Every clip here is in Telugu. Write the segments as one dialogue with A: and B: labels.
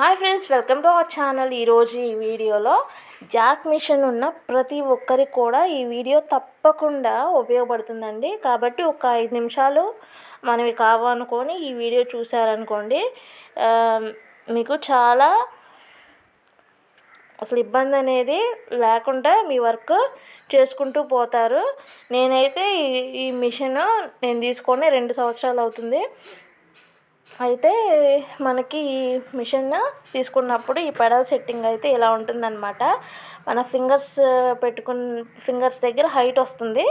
A: Hi friends welcome to our channel. ఈరోజు ఈ వీడియోలో జాక్ మిషన్ ఉన్న ప్రతి ఒక్కరికి కూడా ఈ వీడియో తప్పకుండా ఉపయోగపడుతుందండి. కాబట్టి ఒక ఐదు నిమిషాలు మనవి కావాలనుకొని ఈ వీడియో చూసారనుకోండి మీకు చాలా అసలు ఇబ్బంది అనేది లేకుండా మీ వర్క్ చేసుకుంటూ పోతారు. నేనైతే ఈ ఈ మిషన్ నేను తీసుకొని రెండు సంవత్సరాలు అవుతుంది. అయితే మనకి ఈ మిషన్ తీసుకున్నప్పుడు ఈ పెడల్ సెట్టింగ్ అయితే ఇలా ఉంటుందన్నమాట. మన ఫింగర్స్ పెట్టుకున్న ఫింగర్స్ దగ్గర హైట్ వస్తుంది.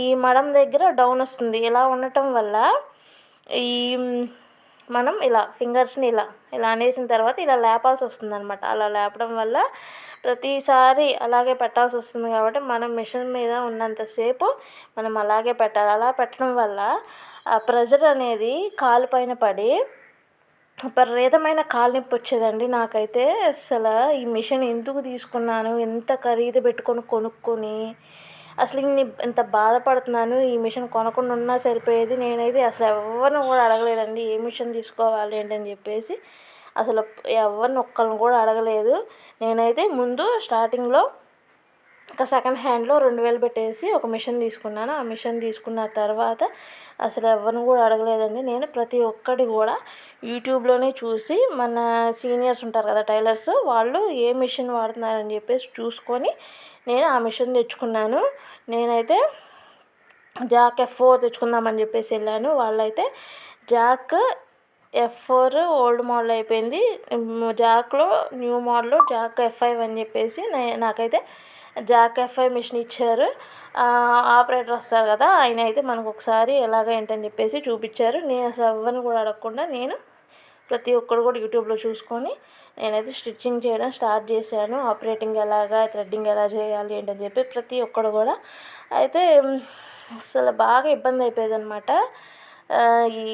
A: ఈ మడం దగ్గర డౌన్ వస్తుంది. ఇలా ఉండటం వల్ల ఈ మనం ఇలా ఫింగర్స్ని ఇలా ఇలా అనేసిన తర్వాత ఇలా లేపాల్సి వస్తుంది అనమాట అలా లేపడం వల్ల ప్రతిసారి అలాగే పెట్టాల్సి వస్తుంది కాబట్టి మనం మిషన్ మీద ఉన్నంతసేపు మనం అలాగే పెట్టాలి. అలా పెట్టడం వల్ల ప్రెజర్ అనేది కాలు పైన పడి విపరీతమైన కాలు నొప్పి వచ్చేదండి నాకైతే. అసలు ఈ మిషన్ ఎందుకు తీసుకున్నాను? ఎంత ఖరీదు పెట్టుకొని కొనుక్కొని అసలు ఇన్ని ఎంత బాధపడుతున్నాను ఈ మిషన్ కొనకుండా ఉన్నా సరిపోయేది నేనైతే అసలు ఎవరిని కూడా అడగలేదండి. ఏ మిషన్ తీసుకోవాలి ఏంటని చెప్పేసి అసలు ఎవరిని ఒక్కరిని కూడా అడగలేదు. నేనైతే ముందు స్టార్టింగ్లో సెకండ్ హ్యాండ్లో రెండు వేలు పెట్టేసి ఒక మిషన్ తీసుకున్నాను. ఆ మిషన్ తీసుకున్న తర్వాత అసలు ఎవరిని కూడా అడగలేదండి. నేను ప్రతి ఒక్కటి కూడా యూట్యూబ్లోనే చూసి మన సీనియర్స్ ఉంటారు కదా టైలర్స్ వాళ్ళు ఏ మిషన్ వాడుతున్నారని చెప్పేసి చూసుకొని నేను ఆ మిషన్ తెచ్చుకున్నాను. నేనైతే జాక్ ఎఫ్ ఫోర్ తెచ్చుకుందామని చెప్పేసి వెళ్ళాను. వాళ్ళైతే Jack F four old model అయిపోయింది. జాక్లో new model Jack F five అని చెప్పేసి నాకైతే జాక్ ఎఫ్ మిషన్ ఇచ్చారు. ఆపరేటర్ వస్తారు కదా ఆయన అయితే మనకు ఒకసారి ఎలాగ ఏంటని చెప్పేసి చూపించారు. నేను అసలు ఎవరిని కూడా అడగకుండా నేను ప్రతి ఒక్కరు కూడా యూట్యూబ్లో చూసుకొని నేనైతే స్టిచ్చింగ్ చేయడం స్టార్ట్ చేశాను. ఆపరేటింగ్ ఎలాగా థ్రెడ్డింగ్ ఎలా చేయాలి ఏంటని చెప్పి ప్రతి ఒక్కడు కూడా. అయితే అసలు బాగా ఇబ్బంది అయిపోయేది అనమాట ఈ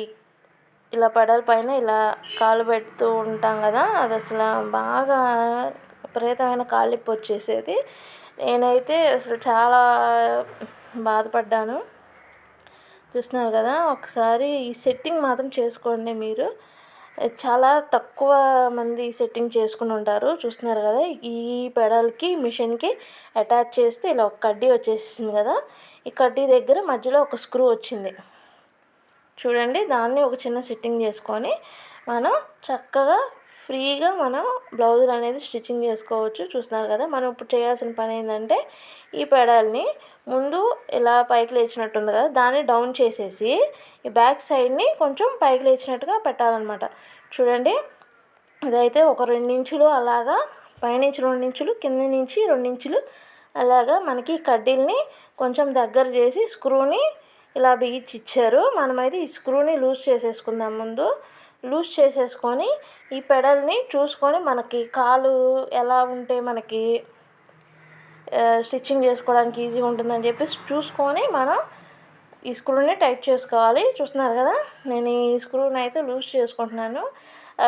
A: ఇలా పడల పైన ఇలా కాలు పెడుతూ ఉంటాం కదా అది అసలు బాగా విపరీతమైన కాలు వచ్చేసేది నేనైతే అసలు చాలా బాధపడ్డాను. చూస్తున్నారు కదా ఒకసారి ఈ సెట్టింగ్ మాత్రం చేసుకోండి మీరు. చాలా తక్కువ మంది సెట్టింగ్ చేసుకుని ఉంటారు. చూస్తున్నారు కదా ఈ పెడల్కి మిషన్కి అటాచ్ చేస్తే ఇలా ఒక కడ్డీ వచ్చేసింది కదా ఈ కడ్డీ దగ్గర మధ్యలో ఒక స్క్రూ వచ్చింది. చూడండి దాన్ని ఒక చిన్న సెట్టింగ్ చేసుకొని మనం చక్కగా ఫ్రీగా మనం బ్లౌజులు అనేది స్టిచ్చింగ్ చేసుకోవచ్చు. చూస్తున్నారు కదా మనం ఇప్పుడు చేయాల్సిన పని ఏంటంటే ఈ పెడల్ని ముందు ఇలా పైకి లేచినట్టుంది కదా దాన్ని డౌన్ చేసేసి ఈ బ్యాక్ సైడ్ని కొంచెం పైకి లేచినట్టుగా పెట్టాలన్నమాట. చూడండి ఇదైతే ఒక రెండించులు అలాగా పైనుంచి రెండించులు కింద నుంచి రెండించులు అలాగా మనకి కడ్డీల్ని కొంచెం దగ్గర చేసి స్క్రూని ఇలా బిగించి ఇచ్చారు మనమైతే ఈ స్క్రూని లూజ్ చేసేసుకుందాం ముందు. లూజ్ చేసేసుకొని ఈ పెడల్ని చూసుకొని మనకి కాలు ఎలా ఉంటే మనకి స్టిచ్చింగ్ చేసుకోవడానికి ఈజీగా ఉంటుందని చెప్పేసి చూసుకొని మనం ఈ స్క్రూని టైట్ చేసుకోవాలి. చూస్తున్నారు కదా? నేను ఈ స్క్రూని అయితే లూజ్ చేసుకుంటున్నాను.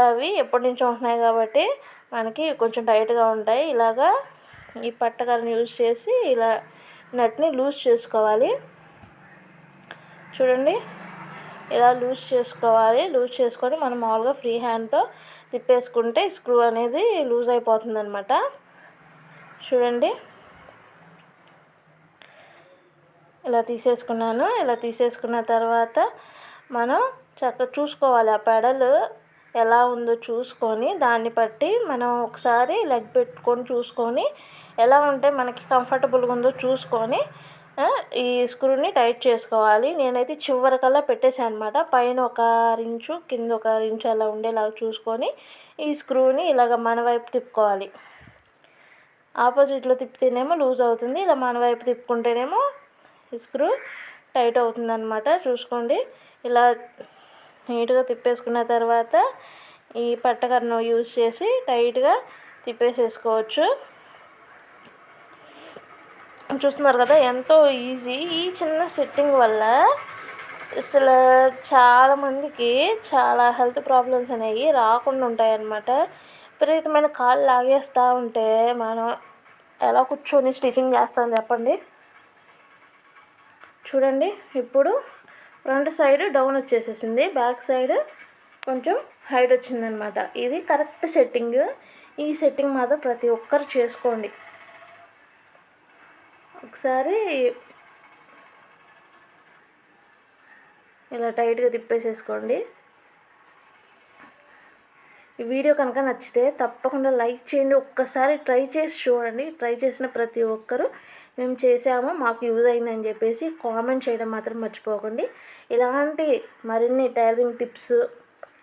A: అవి ఎప్పటి నుంచో ఉంటున్నాయి కాబట్టి మనకి కొంచెం టైట్గా ఉంటాయి. ఇలాగా ఈ పట్టకరని యూజ్ చేసి ఇలా నట్ని లూజ్ చేసుకోవాలి. చూడండి. ఇలా లూజ్ చేసుకోవాలి లూజ్ చేసుకొని మనం మామూలుగా ఫ్రీ హ్యాండ్తో తిప్పేసుకుంటే స్క్రూ అనేది లూజ్ అయిపోతుంది అనమాట చూడండి. ఇలా తీసేసుకున్నాను. ఇలా తీసేసుకున్న తర్వాత మనం చక్కగా చూసుకోవాలి. ఆ పెడల్ ఎలా ఉందో చూసుకొని దాన్ని బట్టి మనం ఒకసారి లెగ్ పెట్టుకొని చూసుకొని ఎలా ఉంటే మనకి కంఫర్టబుల్గా ఉందో చూసుకొని ఈ స్క్రూని టైట్ చేసుకోవాలి. నేనైతే చివరికల్లా పెట్టేసాను అనమాట పైన ఒక ఇంచు కింద ఒక ఇంచు అలా ఉండేలాగా చూసుకొని ఈ స్క్రూని ఇలాగ మన వైపు తిప్పుకోవాలి. ఆపోజిట్లో తిప్పితేనేమో లూజ్ అవుతుంది. ఇలా మన వైపు తిప్పుకుంటేనేమో ఈ స్క్రూ టైట్ అవుతుంది అనమాట చూసుకోండి. ఇలా నీట్గా తిప్పేసుకున్న తర్వాత ఈ పట్టకర్ను యూజ్ చేసి టైట్గా తిప్పేసేసుకోవచ్చు. చూస్తున్నారు కదా ఎంతో ఈజీ ఈ చిన్న సెట్టింగ్ వల్ల అసలు చాలామందికి చాలా హెల్త్ ప్రాబ్లమ్స్ అనేవి రాకుండా ఉంటాయన్నమాట. విపరీతమైన కాళ్ళు లాగేస్తూ ఉంటే మనం ఎలా కూర్చొని స్టిచ్చింగ్ చేస్తాం చెప్పండి? చూడండి ఇప్పుడు ఫ్రంట్ సైడ్ డౌన్ వచ్చేసేసింది. బ్యాక్ సైడ్ కొంచెం హైట్ వచ్చిందనమాట ఇది కరెక్ట్ సెట్టింగ్ ఈ సెట్టింగ్ మాత్రం ప్రతి ఒక్కరు చేసుకోండి. ఒకసారి ఇలా టైట్గా తిప్పేసేసుకోండి. ఈ వీడియో కనుక నచ్చితే తప్పకుండా లైక్ చేయండి. ఒక్కసారి ట్రై చేసి చూడండి. ట్రై చేసిన ప్రతి ఒక్కరూ మేము చేసాము మాకు యూజ్ అయిందని చెప్పేసి కామెంట్ చేయడం మాత్రం మర్చిపోకండి. ఇలాంటి మరిన్ని టైలరింగ్ టిప్స్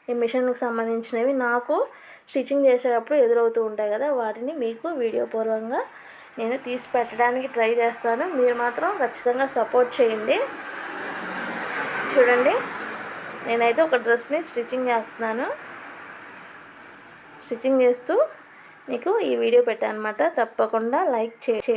A: ఈ మిషన్కి సంబంధించినవి నాకు స్టిచ్చింగ్ చేసేటప్పుడు ఎదురవుతూ ఉంటాయి కదా వాటిని మీకు వీడియో పూర్వంగా నేను తీసి పెట్టడానికి ట్రై చేస్తాను. మీరు మాత్రం ఖచ్చితంగా సపోర్ట్ చేయండి. చూడండి. నేనైతే ఒక డ్రెస్ని స్టిచ్చింగ్ చేస్తున్నాను. స్టిచ్చింగ్ చేస్తూ మీకు ఈ వీడియో పెట్టానమాట. అనమాట తప్పకుండా లైక్ చే